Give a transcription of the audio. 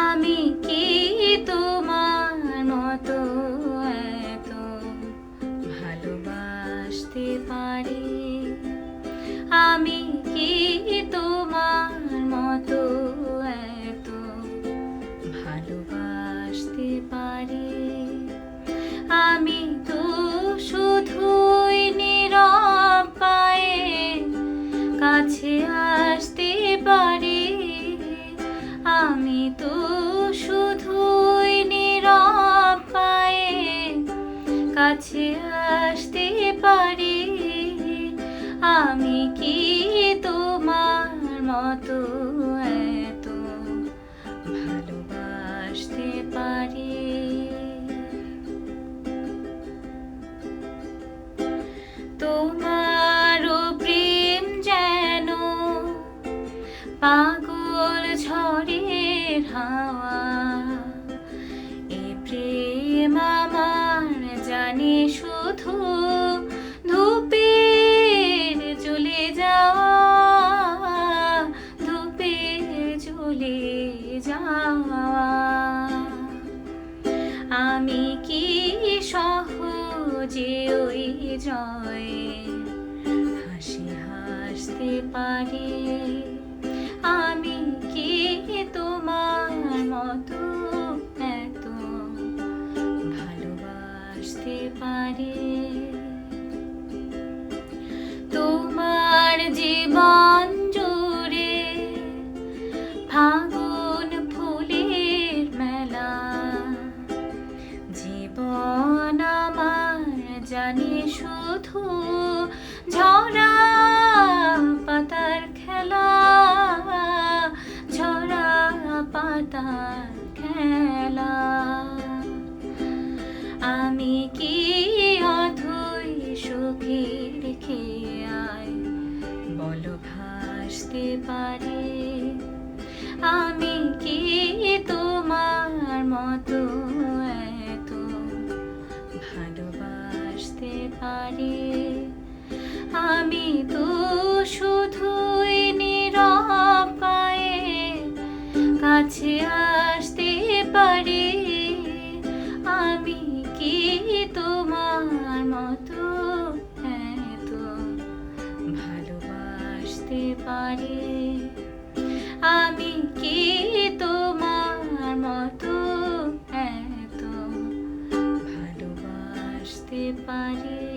আমি কি তোমার মতো এত ভালোবাসতে পারি? আমি কি তোমার মতো এত ভালোবাসতে পারি? কাছে আসতে পারি। আমি কি তোমার মতো এত ভালোবাসতে পারি? তোমারও প্রেম যেন পাগল ঝড়ের হাওয়া, এ প্রেম শুধু ধূপের জ্বলে যাওয়া, ধূপের জ্বলে যাওয়া। আমি কি সহজে ওই জয় হাসি হাসতে পারি? আমি কি তোমার মতো এত ভালোবাসতে পারি? ফাগুন ফুলের মেলা। জীবন আমার জানি শুধু ঝরা পাতার খেলা, ঝরা পাতার খেলা। আমি কি অধৈ সুখের খেয়ায় বল ভাসতে পারি পারি আমি তো শুধুই নীরব পায়ে কাছে আসতে পারি। আমি কি তোমার মতো এত ভালোবাসতে পারি? আমি কি তোমার মতো এত ভালোবাসতে পারি?